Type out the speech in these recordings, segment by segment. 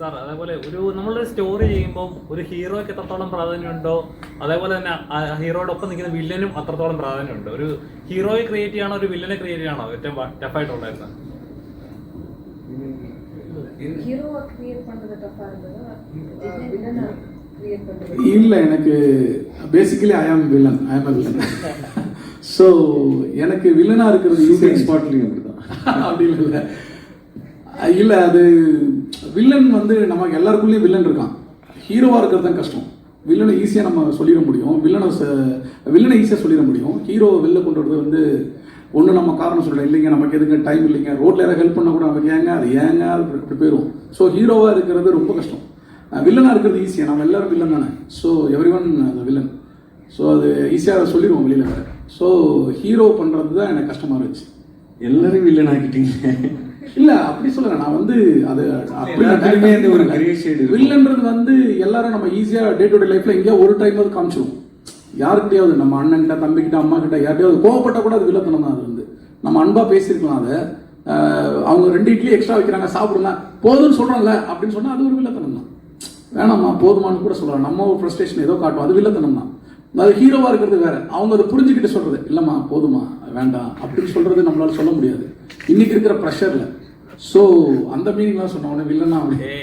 Sir അതേപോലെ ഒരു നമ്മളൊരു സ്റ്റോറി ചെയ്യുമ്പോൾ ഒരു ഹീറോയ്ക്ക് എത്രത്തോളം പ്രാധാന്യമുണ്ടോ അതേപോലെ തന്നെ ആ ഹീറോയുടെ ഒപ്പം നിൽക്കുന്ന വില്ലനും അത്രത്തോളം പ്രാധാന്യമുണ്ട് ഒരു ഹീറോയെ ക്രിയേറ്റ് ചെയ്യണോ ഒരു വില്ലനെ ക്രിയേറ്റ് ചെയ്യണോ ഏറ്റവും ടഫായിട്ടുണ്ടായിരുന്നത് ஹீரோவை கிரியேட் பண்றது டஃபா இருந்ததா வில்லனை கிரியேட் பண்றது இல்லை எனக்கு பேசிக்கலி ஐ ஆம் வில்லன் ஐ ஆம் வில்லன் ஸோ எனக்கு வில்லனாக இருக்கிறது ஷூட்டிங் ஈஸி ஸ்பாட்லையும் அப்படிதான் அப்படி இல்லை இல்லை அது வில்லன் வந்து நமக்கு எல்லாருக்குள்ளேயும் வில்லன் இருக்கான். ஹீரோவாக இருக்கிறது தான் கஷ்டம். வில்லனை ஈஸியாக நம்ம சொல்லிட முடியும். வில்லனை ச- வில்லனை ஈஸியாக சொல்லிட முடியும். ஹீரோ வெளில கொண்டு வரது வந்து ஒன்று நம்ம காரணம் சொல்கிறோம் இல்லைங்க நமக்கு எதுக்கு டைம் இல்லைங்க. ரோட்டில் யாராவது ஹெல்ப் பண்ண கூட நமக்கு ஏங்க அது ஏங்க அது போயிடும் ஸோ ஹீரோவாக இருக்கிறது ரொம்ப கஷ்டம். வில்லனாக இருக்கிறது ஈஸியாக நம்ம எல்லாரும் வில்லன் தானே. So every one villain so அது ஈஸியாக அதை சொல்லிடுவோம் வெளியில். வேறு ஸோ ஹீரோ பண்ணுறது தான் எனக்கு கஷ்டமாக இருந்துச்சு. எல்லோரும் வில்லன் ஆக்கிட்டீங்க. இல்ல அப்படி சொல்லல. நான் வந்து அது அப்படி எல்லாத்துலயுமே அந்த ஒரு. வில்லன்றது வந்து எல்லாரும் நம்ம ஈஸியா டே டு டே லைஃப்ல எங்கேயா ஒரு டைம் அது காமிச்சிருவோம். யாருக்கிட்டயாவது நம்ம அண்ணன்கிட்ட தம்பிக்கிட்ட அம்மா கிட்ட யார்கிட்டயாவது கோவப்பட்டா கூட அது வில்லத்தனம் தான் அது வந்து. நம்ம அன்பா பேசியிருக்கலாம் அதை. அவங்க ரெண்டு இட்லி எக்ஸ்ட்ரா வைக்கிறாங்க சாப்பிடுங்க. போதும்னு சொல்றோம்ல அப்படின்னு சொன்னா அது ஒரு வில்லத்தனம் தான். வேணாம்மா போதுமான்னு கூட சொல்லலாம். நம்ம ஒரு ஃப்ரஸ்ட்ரேஷன் ஏதோ காட்டும் அது வில்லத்தனம் தான். அது ஹீரோவா இருக்கிறது வேற. அவங்க அதை புரிஞ்சுக்கிட்டு சொல்றது இல்லம்மா போதுமா வேண்டாம். அப்படின்னு சொல்றது நம்மளால சொல்ல முடியாது. இன்னைக்கு இருக்கிற ப்ரெஷர்ல ஸோ அந்த மீனிங்லாம் சொன்ன உடனே வில்லனா அப்படி ഏ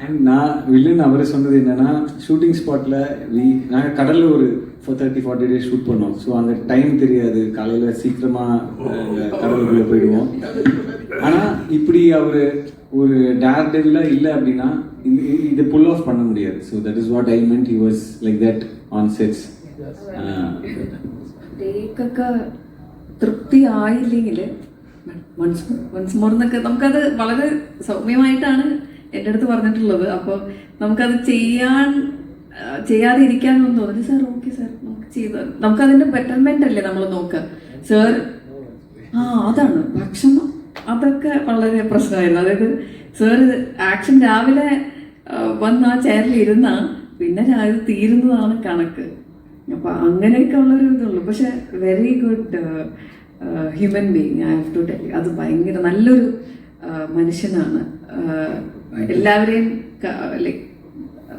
அண்ட் நான் வில்லன் அவரை சொன்னது என்னன்னா ஷூட்டிங் ஸ்பாட்ல வி நாங்கள் கடல்ல ஒரு four thirty forty days shoot பண்ணோம் ஸோ அந்த டைம் தெரியாது காலையில சீக்கிரமா அஹ், கடலுக்குள்ள போயிடுவோம் ஆனா இப்படி அவர் ஒரு டேர் டெவிலா இல்லை அப்படின்னா இது- இதை புல் ஆஃப் பண்ண முடியாது so that is what I meant he was like that on sets ടേക്കൊക്കെ തൃപ്തി ആയില്ലെങ്കിൽ വൺസ് മോർ എന്നൊക്കെ നമുക്കത് വളരെ സൗമ്യമായിട്ടാണ് എന്റെ അടുത്ത് പറഞ്ഞിട്ടുള്ളത്. അപ്പോൾ നമുക്കത് ചെയ്യാൻ ചെയ്യാതെ ഇരിക്കാനൊന്നും തോന്നില്ല. സാർ ഓക്കെ സാർ നമുക്ക് ചെയ്ത് നമുക്കതിന്റെ ബെറ്റർമെന്റ് അല്ലേ നമ്മൾ നോക്കുക? സാർ ആ അതാണ്. ഭക്ഷണം അതൊക്കെ വളരെ പ്രശ്നമായിരുന്നു. അതായത് സാർ ആക്ഷൻ രാവിലെ വന്ന് ആ ചെയറിൽ ഇരുന്ന പിന്നെ രാവിലെ തീരുന്നതാണ് കണക്ക്. അപ്പൊ അങ്ങനെയൊക്കെ ഉള്ളൊരു ഇതുള്ളൂ. പക്ഷെ very good human being I have to tell അത് ഭയങ്കര നല്ലൊരു മനുഷ്യനാണ്. എല്ലാവരെയും ലൈക്ക്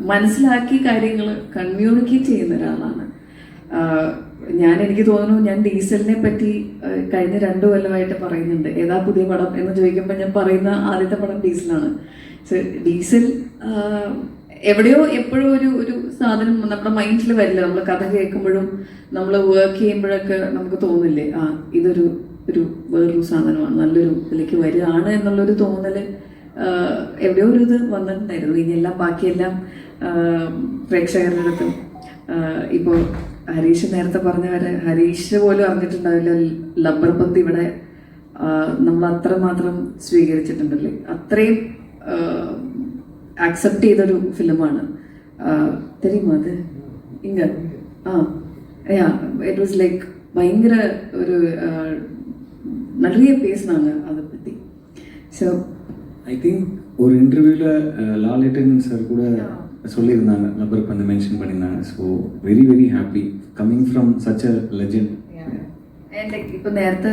മനസ്സിലാക്കി കാര്യങ്ങൾ കമ്മ്യൂണിക്കേറ്റ് ചെയ്യുന്ന ഒരാളാണ്. ഞാൻ എനിക്ക് തോന്നുന്നു ഞാൻ ഡീസലിനെ പറ്റി കഴിഞ്ഞ രണ്ടു കൊല്ലമായിട്ട് പറയുന്നുണ്ട്. ഏതാ പുതിയ പടം എന്ന് ചോദിക്കുമ്പോൾ ഞാൻ പറയുന്ന ആദ്യത്തെ പടം ഡീസലാണ്. സോ ഡീസൽ എവിടെയോ എപ്പോഴും ഒരു ഒരു സാധനം നമ്മുടെ മൈൻഡിൽ വരില്ല. നമ്മൾ കഥ കേൾക്കുമ്പോഴും നമ്മൾ വർക്ക് ചെയ്യുമ്പോഴൊക്കെ നമുക്ക് തോന്നില്ലേ ആ ഇതൊരു ഒരു വേറൊരു സാധനമാണ് നല്ലൊരു ഇതിലേക്ക് വരികയാണ് എന്നുള്ളൊരു തോന്നൽ ആഹ് എവിടെയോ ഒരു ഇത് വന്നിട്ടുണ്ടായിരുന്നു. ഇനിയെല്ലാം ബാക്കിയെല്ലാം പ്രേക്ഷകരുടെ അടുത്തും ഇപ്പോൾ ഹരീഷ് നേരത്തെ പറഞ്ഞവരെ ഹരീഷ് പോലും അറിഞ്ഞിട്ടുണ്ടാവില്ല ലബ്ബർ പന്ത് ഇവിടെ നമ്മൾ അത്രമാത്രം സ്വീകരിച്ചിട്ടുണ്ടല്ലേ. അത്രയും ആക്സെപ്റ്റ് ചെയ്തൊരു ഫിലിമാണ് தெரியுமா அது இங்க ah yeah it was like பயங்கர ஒரு ஆஹ், நிறைய பேசினாங்க அதை பற்றி ஸோ ஐ திங்க் ஒரு இன்டர்வியூல லாலிட்டன் சார் கூட சொல்லியிருந்தாங்க லப்பர் வந்து மென்ஷன் பண்ணியிருந்தாங்க so very very happy coming from such a legend എൻ്റെ ഇപ്പൊ നേരത്തെ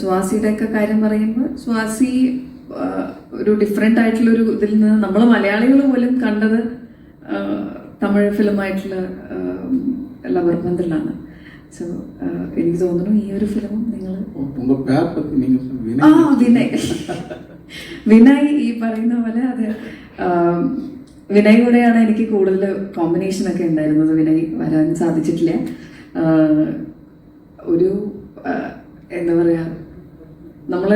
സ്വാസിയുടെ ഒക്കെ കാര്യം പറയുമ്പോൾ സ്വാസി ആ, ഒരു ഡിഫറെന്റ് ആയിട്ടുള്ള ഒരു ഇതിൽ നിന്ന് നമ്മൾ മലയാളികൾ പോലും കണ്ടത് തമിഴ് ഫിലിമായിട്ടുള്ള ലവർ ബന്ധലാണ് സോ എനിക്ക് തോന്നുന്നു ഈ ഒരു ഫിലിം നിങ്ങൾ ആ വിനയ്. വിനയ് ഈ പറയുന്ന പോലെ അത് വിനയ് കൂടെയാണ് എനിക്ക് കൂടുതൽ കോമ്പിനേഷനൊക്കെ ഉണ്ടായിരുന്നത്. വിനയ് വരാൻ സാധിച്ചിട്ടില്ല. ഒരു എന്താ പറയുക നമ്മൾ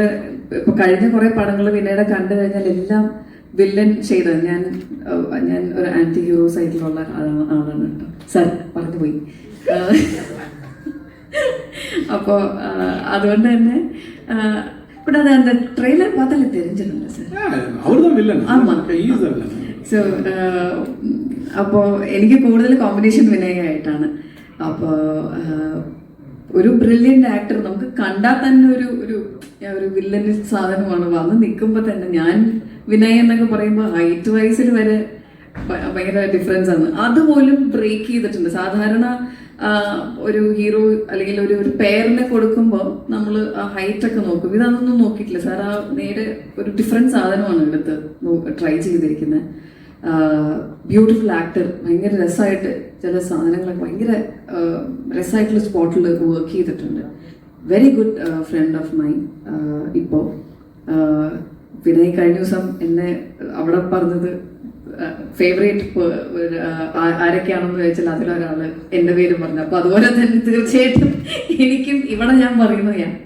ഇപ്പൊ കഴിഞ്ഞ കുറെ പടങ്ങൾ വിനയുടെ കണ്ടു കഴിഞ്ഞാൽ എല്ലാം വില്ലൻ ചെയ്ത് ഞാൻ ആ, ഞാൻ ഒരു ആന്റി ഹീറോ സൈഡിലുള്ള ആളാണ് ആളാണ് കേട്ടോ സാർ പറഞ്ഞു പോയി ആ, அப்போ ஆஹ், അതുകൊണ്ട് തന്നെ ஆஹ், பட் அது அந்த ட்ரெய்லர் பார்த்தாலே தெரிஞ்சிடும்ல சார் அவர் தான் வில்லன் ஆமா. ஈஸ் வில்லன் സോ അപ്പോൾ എനിക്ക് കൂടുതൽ കോമ്പിനേഷൻ വിനയായിട്ടാണ് അപ്പോൾ ഒരു ബ്രില്യന്റ് ആക്ടർ നമുക്ക് കണ്ടാൽ തന്നെ ഒരു ഒരു ഒരു വില്ലനിൽ സാധനമാണ്. വന്ന് നിൽക്കുമ്പോൾ തന്നെ ഞാൻ വിനയ് എന്നൊക്കെ പറയുമ്പോൾ ഹൈറ്റ് വൈസിൽ വരെ ഭയങ്കര ഡിഫറൻസ് ആണ്. അതുപോലും ബ്രേക്ക് ചെയ്തിട്ടുണ്ട്. സാധാരണ ഒരു ഹീറോ അല്ലെങ്കിൽ ഒരു ഒരു പേരിനെ കൊടുക്കുമ്പോൾ നമ്മൾ ആ ഹൈറ്റ് ഒക്കെ നോക്കും. ഇതൊന്നും നോക്കിയിട്ടില്ല. സാർ ആ നേരെ ഒരു ഡിഫറന്റ് സാധനമാണ് എടുത്ത് ട്രൈ ചെയ്തിരിക്കുന്നത് ബ്യൂട്ടിഫുൾ ആക്ടർ ഭയങ്കര രസമായിട്ട് ചില സാധനങ്ങളൊക്കെ ഭയങ്കര രസമായിട്ടുള്ള സ്പോട്ടിൽ വർക്ക് ചെയ്തിട്ടുണ്ട്. Very good friend of my ഇപ്പോൾ പിന്നെ ഈ കഴിഞ്ഞ ദിവസം എന്നെ അവിടെ പറഞ്ഞത് ഫേവറേറ്റ് ആരൊക്കെയാണെന്ന് ചോദിച്ചാൽ അതിലൊരാൾ എന്റെ പേര് പറഞ്ഞു. അപ്പൊ അതുപോലെ തന്നെ തീർച്ചയായിട്ടും എനിക്കും ഇവിടെ ഞാൻ പറയുന്നതാണ്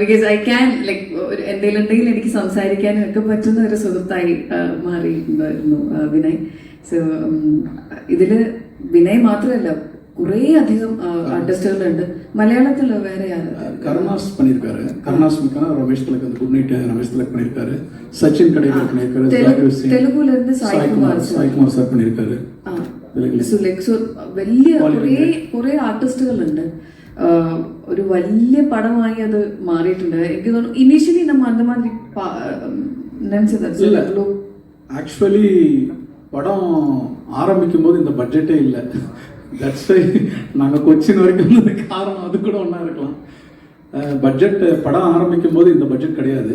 ബിക്കോസ് ഐ ക്യാൻ ലൈക്ക് എന്തെങ്കിലും ഉണ്ടെങ്കിൽ എനിക്ക് സംസാരിക്കാനും ഒക്കെ പറ്റുന്ന ഒരു സുഹൃത്തായി ആ, മാറിയിട്ടുണ്ടായിരുന്നു ആ, വിനയ് സോ ഇതില് വിനയ് മാത്രമല്ല കുറേ അധികം ആർട്ടിസ്റ്റുകളുണ്ട് മലയാളത്തിൽ വേറെ ആരാ கருணாஸ் பண்ணியிருக்காரு கருணாஸ் முக்கியம் ரமேஷ் திலக் அந்த குட் நைட் ரமேஷ் திலக் பண்ணியிருக்காரு சச்சின் கடைகள் பண்ணியிருக்காரு தெலுங்கு- ஜாகிர் சிங், தெலுங்குல இருந்து சாய் சாய் குமார் குமார் சார். சாய் குமார் சார் பண்ணியிருக்காரு ആ, தெலுங்குல. സുലൈഖ് സോ വലിയ Bollywood കുറേ കുറേ ആർട്ടിസ്റ്റുകളുണ്ട് ആ, ഒരു വലിയ പടമായി അത് മാറിയിട്ടുണ്ട് എനിക്ക് തോന്നുന്നു ഇനീഷ്യലി നമ്മ അന്തമാതിരി இல்ல ஆக்சுவலி படம் ஆரம்பிக்கும் போது இந்த பட்ஜெட்டே இல்லை தட்ஸ் நாங்கள் கொச்சின் வரைக்கும் வந்ததுக்கு காரணம் அது கூட ஒன்றா இருக்கலாம் பட்ஜெட் படம் ஆரம்பிக்கும் போது இந்த பட்ஜெட் கிடையாது